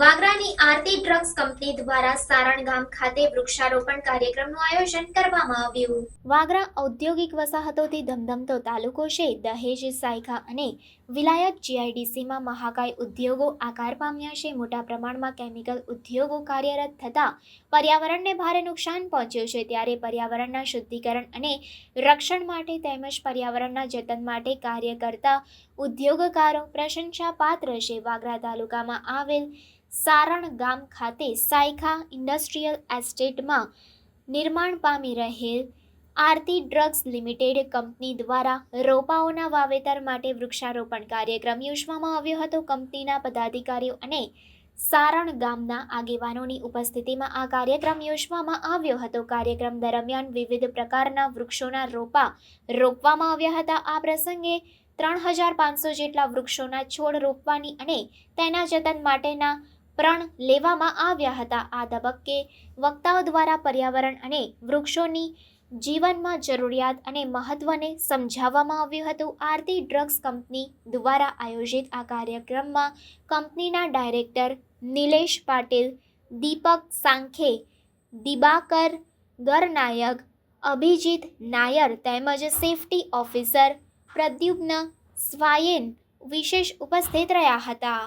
વાગરાની આરતી drugs company દ્વારા સારણ ગામ ખાતે વૃક્ષારોપણ કાર્યક્રમનું આયોજન કરવામાં આવ્યું. વાગરા ઔદ્યોગિક વસાહતોથી ધમધમતો તાલુકો છે, દહેજ, સાયખા અને વિલાયત જીઆઈડીસીમાં મહાકાય ઉદ્યોગો આકાર પામ્યા છે. મોટા પ્રમાણમાં કેમિકલ ઉદ્યોગો કાર્યરત થતાં પર્યાવરણને ભારે નુકસાન પહોંચ્યું છે. ત્યારે પર્યાવરણના શુદ્ધિકરણ અને રક્ષણ માટે તેમજ પર્યાવરણના જતન માટે કાર્ય કરતા ઉદ્યોગકારો પ્રશંસા પાત્ર છે. વાગરા તાલુકામાં આવેલ સારણ ગામ ખાતે સાયખા ઇન્ડસ્ટ્રીયલ એસ્ટેટમાં નિર્માણ પામી રહેલ આરતી ડ્રગ્સ લિમિટેડ કંપની દ્વારા રોપાઓના વાવેતર માટે વૃક્ષારોપણ કાર્યક્રમ યોજવામાં આવ્યો હતો. કંપનીના પદાધિકારીઓ અને સારણ ગામના આગેવાનોની ઉપસ્થિતિમાં આ કાર્યક્રમ યોજવામાં આવ્યો હતો. કાર્યક્રમ દરમિયાન વિવિધ પ્રકારના વૃક્ષોના રોપા રોપવામાં આવ્યા હતા. આ પ્રસંગે ત્રણ હજાર પાંચસો જેટલા વૃક્ષોના છોડ રોપવાની અને તેના જતન માટેના પ્રણ લેવામાં આવ્યા હતા. આ તબક્કે વક્તાઓ દ્વારા પર્યાવરણ અને વૃક્ષોની જીવનમાં જરૂરિયાત અને મહત્વને સમજાવવામાં આવ્યું હતું. આરતી ડ્રગ્સ કંપની દ્વારા આયોજિત આ કાર્યક્રમમાં કંપનીના ડાયરેક્ટર નિલેશ પાટીલ, દીપક સાંખે, દિબાકર ગરનાયક, અભિજીત નાયર તેમજ સેફટી ઓફિસર પ્રદ્યુમ્ન સ્વાયેન વિશેષ ઉપસ્થિત રહ્યા હતા.